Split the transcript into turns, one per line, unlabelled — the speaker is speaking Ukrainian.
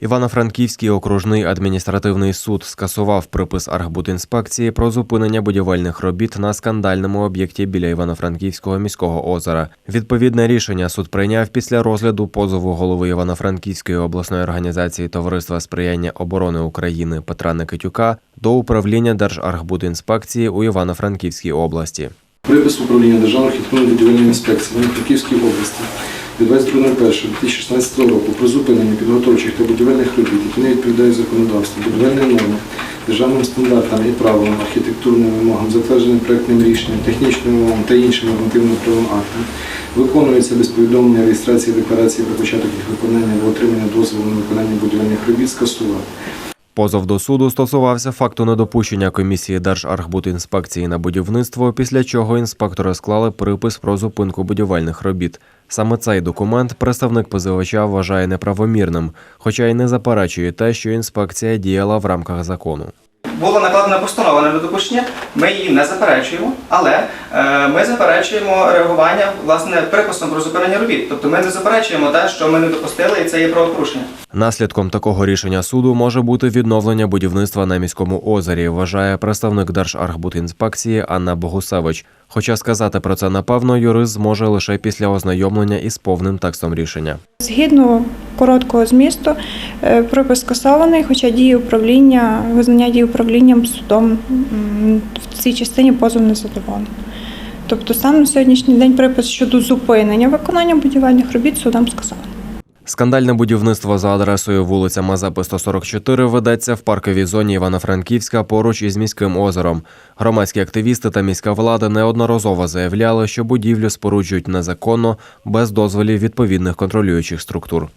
Івано-Франківський окружний адміністративний суд скасував припис Архбудінспекції про зупинення будівельних робіт на скандальному об'єкті біля Івано-Франківського міського озера. Відповідне рішення суд прийняв після розгляду позову голови Івано-Франківської обласної організації Товариства сприяння оборони України Петра Никитюка до управління Держархбудінспекції у Івано-Франківській області.
Припис управління Державної архітектурно-будівельної інспекції в Франківській області від 22.01.2016 року про зупинення підготовчих та будівельних робіт, які не відповідають законодавству, будівельним нормам, державним стандартам і правилам, архітектурним вимогам, затвердженим проектним рішенням, технічним вимогам та іншим нормативно-правовим актам, виконується без повідомлення реєстрації декларації про початок їх виконання або отримання дозволу на виконання будівельних робіт скасувати.
Позов до суду стосувався факту недопущення комісії Держархбудінспекції на будівництво, після чого інспектори склали припис про зупинку будівельних робіт. Саме цей документ представник позивача вважає неправомірним, хоча й не заперечує те, що інспекція діяла в рамках закону.
Була накладена постанова на недопущення, ми її не заперечуємо, але е, ми заперечуємо реагування власне приписом про зупинення робіт. Тобто ми не заперечуємо те, що ми не допустили, і це є правопорушення.
Наслідком такого рішення суду може бути відновлення будівництва на міському озері, вважає представник Держархбудінспекції Анна Богусевич. Хоча сказати про це напевно юрист зможе лише після ознайомлення із повним текстом рішення.
Згідно короткого змісту, е, припис скасований, хоча дії управління, визнання дії управлінням судом в цій частині позов не задоволений. Тобто станом на сьогоднішній день припис щодо зупинення виконання будівельних робіт судом скасований.
Скандальне будівництво за адресою вулиця Мазепи 144 ведеться в парковій зоні Івано-Франківська поруч із міським озером. Громадські активісти та міська влада неодноразово заявляли, що будівлю споруджують незаконно без дозволів відповідних контролюючих структур.